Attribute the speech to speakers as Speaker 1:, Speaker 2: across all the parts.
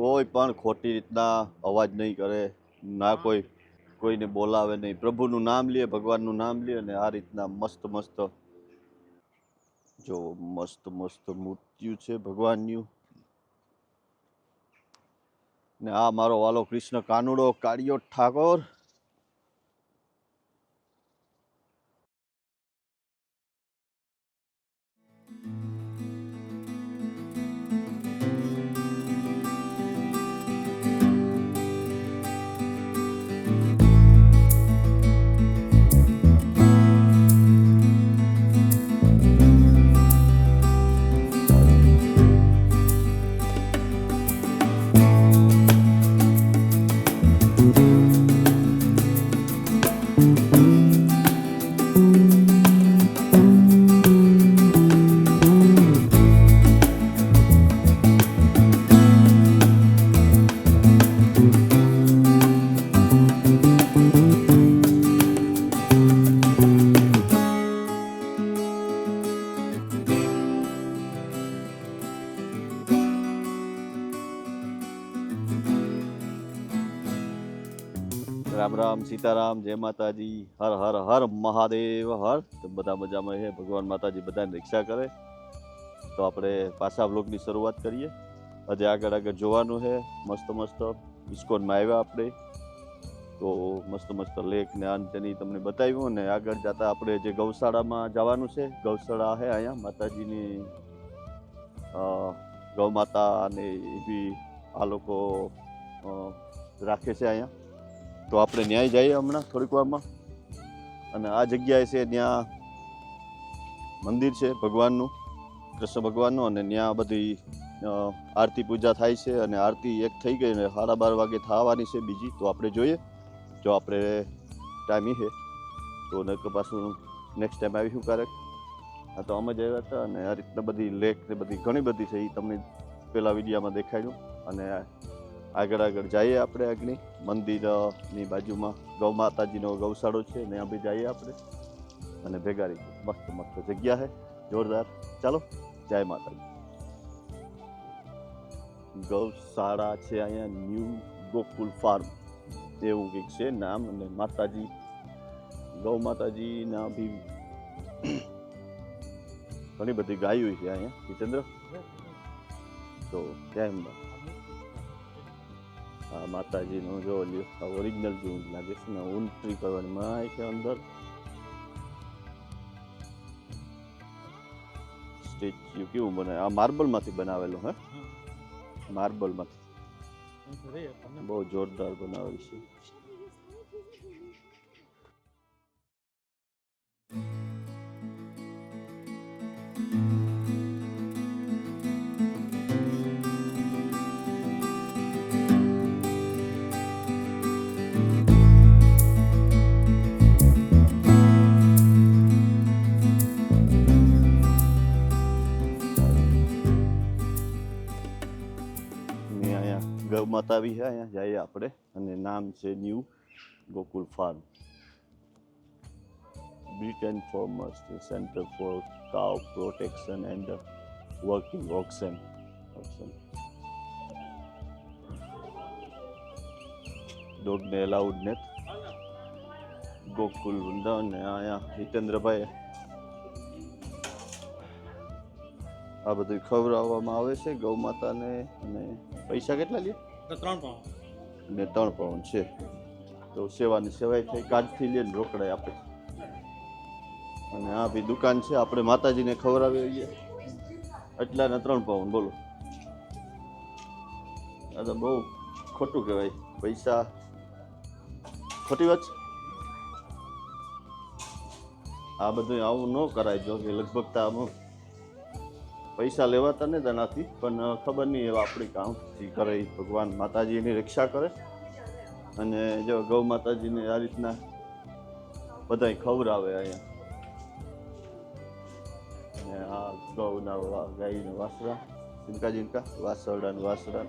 Speaker 1: કોઈ પણ ખોટી રીતના અવાજ નહીં કરે ના કોઈ કોઈને બોલાવે નહીં. પ્રભુનું નામ લે ભગવાનનું નામ લે અને આ રીતના મસ્ત મસ્ત જો મસ્ત મસ્ત મૂર્તિઓ છે ભગવાનનું. ને આ મારો વાલો કૃષ્ણ કાનુડો કાળિયો ઠાકોર રામ રામ સીતારામ, જય માતાજી, હર હર હર, મહાદેવ, હર. તો બધા મજામાં છે ભગવાન માતાજી બધાને રક્ષા કરે. તો આપણે પાછા બ્લોગની શરૂઆત કરીએ. આજે આગળ આગળ જોવાનું છે મસ્ત મસ્ત ઇસ્કોનમાં આવ્યા આપણે. તો મસ્ત મસ્ત લેક ને આન તેની તમને બતાવ્યું ને આગળ જતા આપણે જે ગૌશાળામાં જવાનું છે, ગૌશાળા છે અહીંયા માતાજીની. ગૌ માતા અને એવી આ લોકો રાખે છે અહીંયા. તો આપણે ન્યાય જઈએ હમણાં થોડીક વારમાં. અને આ જગ્યાએ છે ત્યાં મંદિર છે ભગવાનનું, કૃષ્ણ ભગવાનનું અને ત્યાં બધી આરતી પૂજા થાય છે અને આરતી એક થઈ ગઈ ને સાડા બાર વાગે થવાની છે બીજી, તો આપણે જોઈએ જો આપણે ટાઈમ છે. તો નકર પાછું નેક્સ્ટ ટાઈમ આવીશું ક્યારેક. આ તો અમે જ આવ્યા હતા અને આ રીતના બધી લેક ને બધી ઘણી બધી છે એ તમને પેલા વિડીયામાં દેખાડ્યું. અને આગળ આગળ જઈએ આપણે આગળ મંદિરની બાજુમાં. ગૌ માતાજીનો ગૌશાળો છે ત્યાં બી જઈએ આપણે. અને ભેગા રહીએ. મસ્ત મસ્ત જગ્યા છે. જોરદાર. ચાલો, જય માતાજી. ગૌશાળા છે અહીંયા ન્યૂ ગોકુલ ફાર્મ. એવું કંઈક છે નામ અને માતાજી. ગૌ માતાજીના બી ઘણી બધી ગાયો છે અહીંયા. જીતેન્દ્ર? તો કેમ આ માતાજીનું જો ઓરિજિનલ જેવું લાગે છે ને ઉન્ટ્રી કરવાની માય છે અંદર સ્ટેચ્યુ કેવું બને આ માર્બલમાંથી બનાવેલું હે માર્બલમાંથી બહુ જોરદાર બનાવેલ છે અહીંયા માતા બી છે અહીંયા જઈએ આપણે. અને નામ છે new Gokul farm. Britain farmers centre for cow protection and working oxen oxen ડોગને allowed ને ગોકુલ વૃંદાવન ને અહીંયા હિતેન્દ્રભાઈ આ બધું ખવડાવવામાં આવે છે ગૌ માતાને. અને પૈસા કેટલા લે ને ત્રણ પાઉન્ડ છે. તો સેવાની સેવાય થઈ કાર્ડથી લઈને રોકડાય આપે. અને આ બી દુકાન છે, આપણે માતાજીને ખવડાવીએ એટલા ને ત્રણ પાઉન્ડ બોલો. આ તો બહુ ખોટું કહેવાય. પૈસા. ખોટી વાત આ બધું આવું ન કરાય, જો કે લગભગ તો આમાં પૈસા લેવાતા ને તેનાથી, પણ ખબર નહીં એવા આપણી કામથી કરે ભગવાન. માતાજીની રક્ષા કરે. અને જો ગૌ માતાજીને આ રીતના બધાય ખવડાવે અહીંયા. અને આ ગૌના ગાયના વાસરા જીનકા જીનકા વાસરડા ને વાસરા.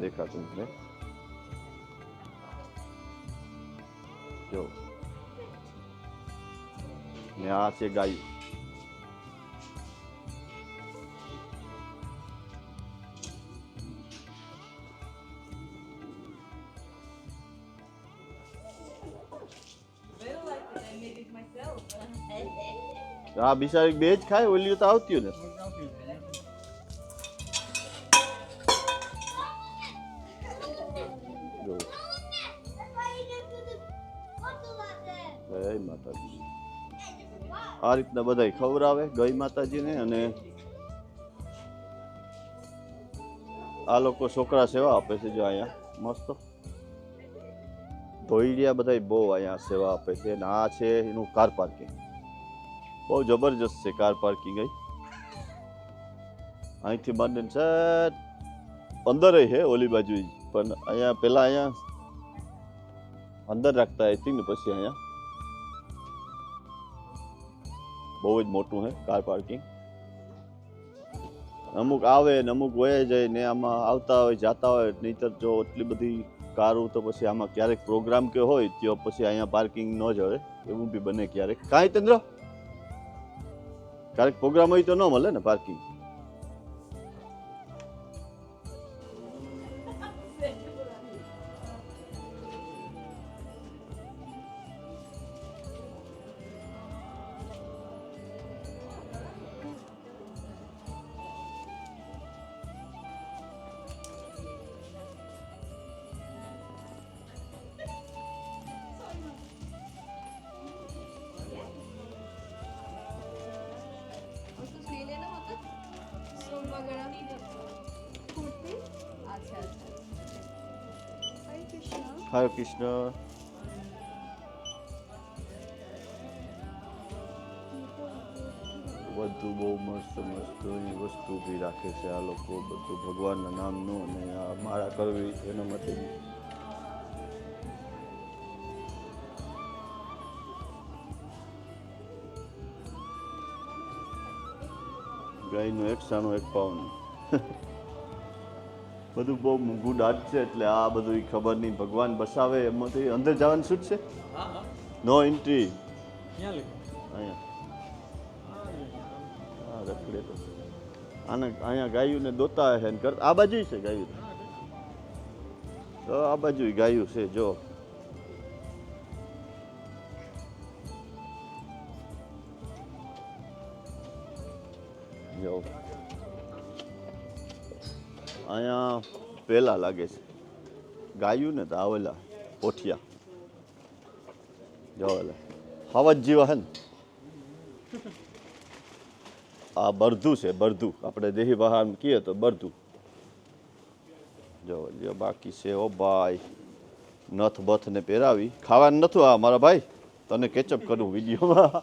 Speaker 1: દેખાતું ને ને આ છે ગાયું. આ બિચારી બે જ ખાય ઓલી તો આવતી ને આ રીતના બધા ખવડાવે ગઈ માતાજીને અને આ લોકો છોકરા સેવા આપે છે જો અહીંયા મસ્ત. ધોઈડિયા બધા બહુ અહીંયા સેવા આપે છે અને આ છે એનું કાર પાર્કિંગ. બહુ જબરજસ્ત છે કાર પાર્કિંગ અહીં. અહીંથી માંડીને છે અંદર છે ઓલી બાજુ. પણ અહીંયા પેલા અહીંયા અંદર રાખતા આઈ થિંક ને પછી અહીંયા. બહુ જ મોટું છે કાર પાર્કિંગ અમુક આવે ને અમુક વયે જાય ને આમાં આવતા હોય, જતા હોય, નહીતર જો એટલી બધી કારો તો પછી આમાં ક્યારેક પ્રોગ્રામ કે હોય, તો પછી અહીંયા પાર્કિંગ ન જ હોય. એવું બી બને ક્યારેક. કાંઈ ચંદ્ર? ક્યારેક પ્રોગ્રામ હોય તો ન મળે ને પાર્કિંગ હરે કૃષ્ણ બધું બહુ મસ્ત મસ્ત વસ્તુ બી રાખે છે આ લોકો, બધું ભગવાનના નામનું અને આ મારા કરવી એના માટે ગાયનું એકસાણું એક પાઉન્ડ બધું બહુ મોંઘું દાટ છે એટલે આ બધું ખબર નહીં. ભગવાન બસાવે એમાંથી. અંદર જવાનું શું છે? નો એન્ટ્રી અહીંયા. રખડે તો. આને અહીંયા ગાયું ને દોતા હે ને કર આ બાજુ છે ગાયું. તો આ બાજુ ગાયું છે જો. જો. અહીંયા પેલા લાગે છે. ગાયું ને તો આવેલા પોઠિયા જોવાલા હવા જ જેવા હે ને. આ બરધું છે, બરધું. આપણે દેહી બહાર કહીએ તો બરધું. જો લ્યો બાકી છે, ઓ ભાઈ. નથ બથ ને પહેરાવી. ખાવાનું નથી આ મારા ભાઈ? તને કેચઅપ કરું વિડીયોમાં.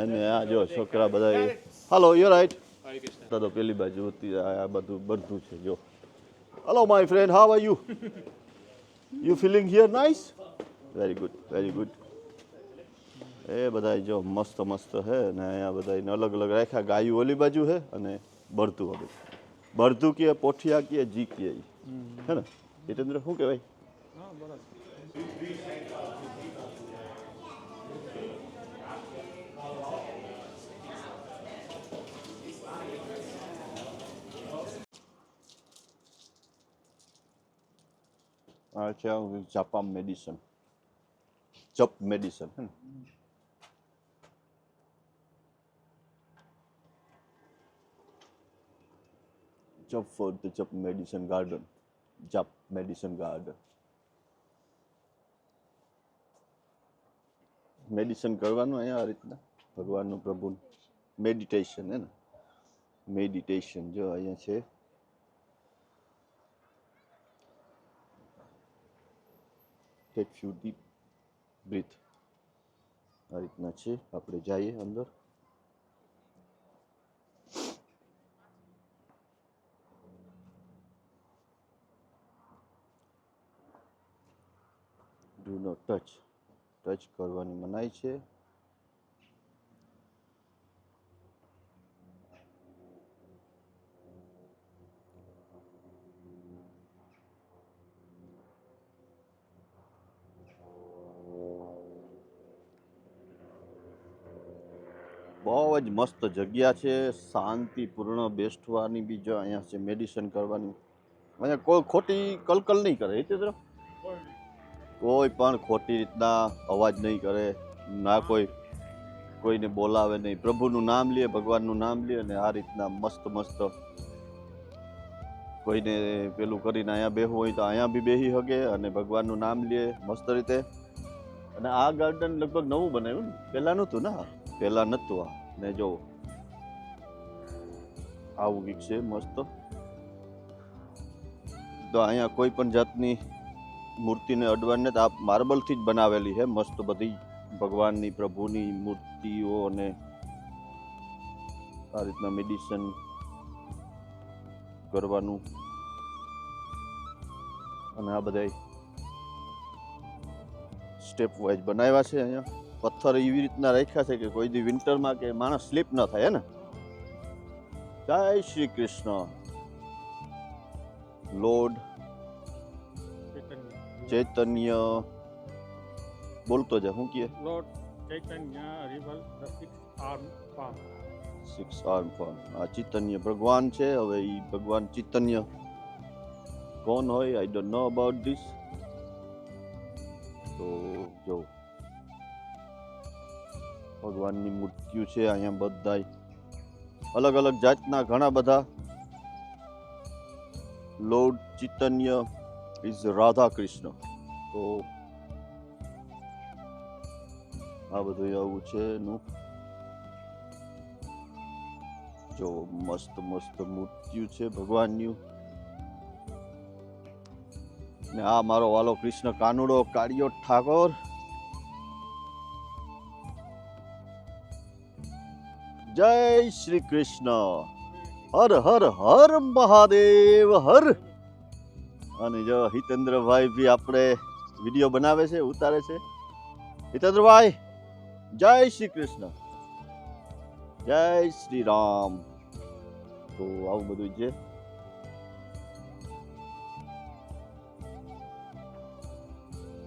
Speaker 1: અને આ જો છોકરા બધા હાલો યુ રાઈટ તો પેલી બાજુ હતી આ બધું બધું છે જો. Hello my friend how are you you feeling here nice very good very good એ બધા જો મસ્ત મસ્ત હે ને અહીંયા બધા અલગ અલગ રાખ્યા. ગાયું ઓલી બાજુ હે અને બળતું હવે. બળતું કે પોઠિયા કે જી કે. હે ને? હિતેન્દ્ર શું કહેવાય?
Speaker 2: હા બરાબર
Speaker 1: આ છે જાપાન મેડિસન ચપ મેડિસન હે ને ચપ ફોર ધ ચપ મેડિસન ગાર્ડન જપ મેડિસન ગાર્ડન મેડિસન કરવાનું અહીંયા આ રીતના ભગવાનનું પ્રભુ મેડિટેશન હે ને મેડિટેશન જો અહીંયા છે ટેક ફ્યુ ડીપ બ્રીથ આ રીતના છે. આપણે જઈએ અંદર. ડુ નોટ ટચ ટચ કરવાની મનાઈ છે. બહુ જ મસ્ત જગ્યા છે. શાંતિપૂર્ણ બેસવાની બી જો અહીંયા છે મેડિસિન કરવાની. અહીંયા કોઈ ખોટી કલકલ નહીં કરે હિતેન્દ્ર કોઈ પણ ખોટી રીતના અવાજ નહીં કરે. ના કોઈ કોઈને બોલાવે નહીં. પ્રભુનું નામ લે, ભગવાનનું નામ લે અને આ રીતના મસ્ત મસ્ત કોઈને પેલું કરીને અહીંયા બેહવું હોય તો અહીંયા બી બેસી શકે અને ભગવાનનું નામ લે મસ્ત રીતે. અને આ ગાર્ડન લગભગ નવું બનાવ્યું ને? પહેલાં નહોતું ને પહેલાં નહોતું આ. ને જો, આવું કંઈક છે, મસ્ત. તો અહીંયા કોઈ પણ જાતની મૂર્તિને અડવાને આ માર્બલથી જ બનાવેલી છે, મસ્ત બધી ભગવાનની, પ્રભુની મૂર્તિઓ અને આ રીતના મેડિસન કરવાનું. અને આ બધા સ્ટેપ વાઇઝ બનાવ્યા છે અહીંયા. પથ્થર એવી રીતના રાખ્યા છે કે કોઈ દી વિન્ટરમાં કે માણસ સ્લીપ ન થાય હે ને? જય શ્રી કૃષ્ણ. લોર્ડ ચૈતન્ય. બોલતો જા શું કહે?
Speaker 2: Lord Chaitanya rival the six arm palm.
Speaker 1: Six arm form આ ચૈતન્ય ભગવાન છે હવે એ ભગવાન ચૈતન્ય. કોણ હોય? I don't know about this તો જો ભગવાનની મૂર્તિઓ છે અહીંયા બધાય. અલગ અલગ જાતના ઘણા બધા. લોર્ડ ચૈતન્ય ઇઝ રાધા કૃષ્ણ તો આ બધું આવું છે એનું. જો મસ્ત મસ્ત મૂર્તિઓ છે ભગવાનની. ને આ મારો વાલો કૃષ્ણ કાનુડો કાળિયો ઠાકોર. જય શ્રી કૃષ્ણ. હર હર હર મહાદેવ, હર. અને જો હિતેન્દ્રભાઈ બી આપણે વીડિયો બનાવે છે, ઉતારે છે. હિતેન્દ્રભાઈ, જય શ્રી કૃષ્ણ. જય શ્રી રામ. તો આવું બધું છે.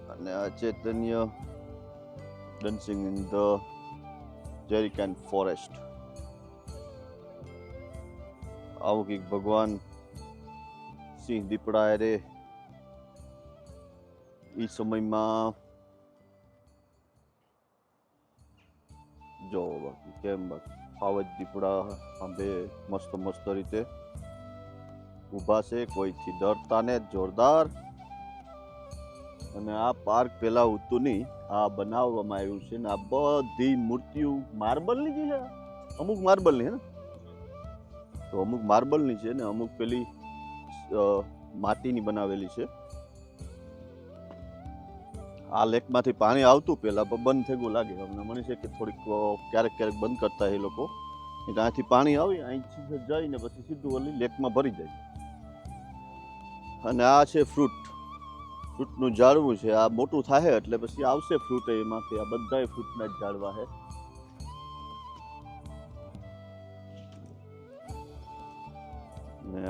Speaker 1: અને આ ડન્સિંગ ઇન ધ જેરિકન ફોરેસ્ટ આવું કંઈક ભગવાન સિંહ દીપડા રે. એ સમયમાં જો બાકી કેમ બાકી? ફાવજ દીપડા આંબે મસ્ત મસ્ત રીતે. ઊભા છે, કોઈથી ડરતા ને જોરદાર. અને આ પાર્ક પેલા હતું નહીં આ બનાવવામાં આવ્યું છે ને આ બધી મૂર્તિઓ માર્બલની જે છે. અમુક માર્બલની હે ને? તો અમુક માર્બલની છે ને અમુક પેલી માટીની બનાવેલી છે. આ લેકમાંથી પાણી આવતું પહેલાં, પણ બંધ થઈ ગયું લાગે. અમને મને છે કે થોડીક ક્યારેક ક્યારેક બંધ કરતા એ લોકો. અહીંથી પાણી આવી અહીંથી જઈને પછી સીધું ઓલી લેકમાં ભરી જાય. અને આ છે ફ્રૂટ. ફ્રૂટનું ઝાડવું છે. આ મોટું થાય એટલે પછી આવશે ફ્રૂટ એમાંથી. આ બધાય ફ્રૂટના જ ઝાડવા છે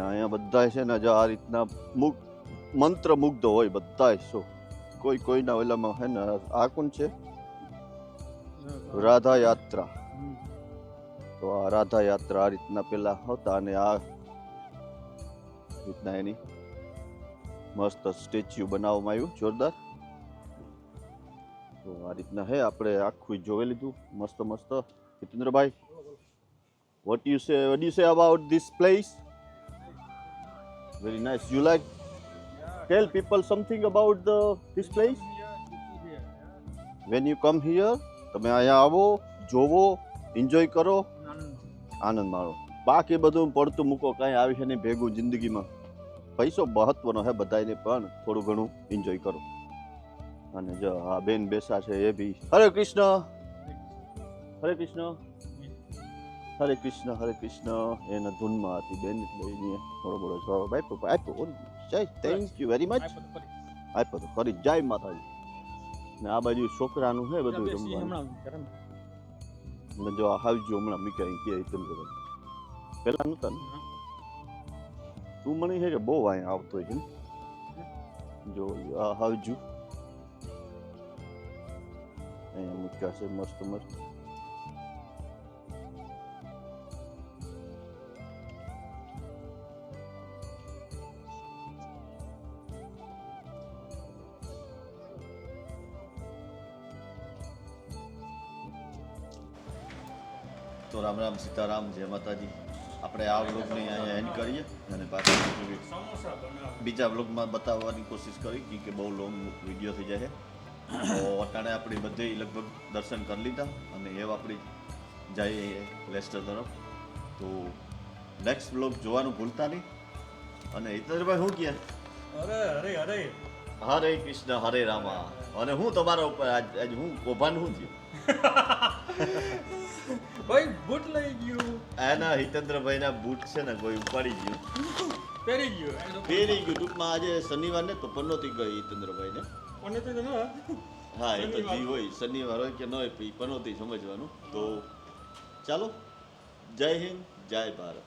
Speaker 1: અહીંયા બધા છે ને જો આ રીતના મુગ મંત્ર મુગ્ધ હોય બધાય શું કોઈ કોઈના ઓલામાં હે ને આ કોણ છે? રાધા. યાત્રા તો આ રાધા યાત્રા આ રીતના પેલા હતા અને આ રીતના એની મસ્ત સ્ટેચ્યુ બનાવવામાં આવ્યું જોરદાર. તો આ રીતના હે આપણે આખું જોઈ લીધું મસ્ત મસ્ત. Hitendrabhai what you say what you say about this place very nice you like tell people something about the this place when you come here તમે અહીંયા આવો, જોવો એન્જોય કરો. આનંદ માણો. બાકી બધું પડતું મૂકો, કાંઈ આવી છે નહીં, ભેગું જિંદગીમાં. પૈસો મહત્વનો હે બધાને પણ થોડું ઘણું એન્જોય કરો. અને જો આ બેન બેસા છે એ બી. હરે કૃષ્ણ! હરે કૃષ્ણ! હરે કૃષ્ણ હરે કૃષ્ણ એના ધૂનમાં હતી બેન એટલે એને થોડો બધો જવાબ આપ્યો. આપ્યો જય. થેન્ક યુ વેરી મચ આપ્યો તો ફરી. જય માતાજી. ને આ બાજુ છોકરાનું છે બધું રમવાનું ને. જો આ હાવજો હમણાં મીકાઈ કે ચંદ્રભાઈ પેલા નહોતા ને? તું મને છે કે બહુ અહીંયા આવતો છે જો આ હાવજુ અહીંયા મૂક્યા છે મસ્ત મસ્ત. રામ રામ સીતારામ જય માતાજી. આપણે આ વ્લોગને અહીંયા એન્ડ કરીએ અને પાછા બીજું વ્લોગમાં બતાવવાની કોશિશ કરી કે બહુ લોંગ વીડિયો થઈ જાય તો અટાણે આપણી બધે લગભગ દર્શન કરી લીધા અને એ આપણી જઈએ લેસ્ટર તરફ. તો નેક્સ્ટ વ્લોગ જોવાનું ભૂલતા નહીં. અને હિતેશભાઈ શું કહે?
Speaker 2: અરે અરે અરે
Speaker 1: હરે કૃષ્ણ હરે રામા. અને હું તમારા ઉપર આજ આજ હું કૌભાંડ હું થયું?
Speaker 2: ભાઈ બૂટ લઈ ગયું.
Speaker 1: આના હિતેન્દ્રભાઈ ના બૂટ છે ને કોઈ ઉપાડી ગયું.
Speaker 2: પહેરી ગયું
Speaker 1: પહેરી ગયું ટૂંકમાં આજે શનિવાર ને તો પનોતી ગઈ હિતેન્દ્રભાઈ
Speaker 2: ને તો
Speaker 1: હા એ તો. જી હોય શનિવાર હોય કે ન હોય પનોતી સમજવાનું. તો ચાલો જય હિન્દ જય ભારત.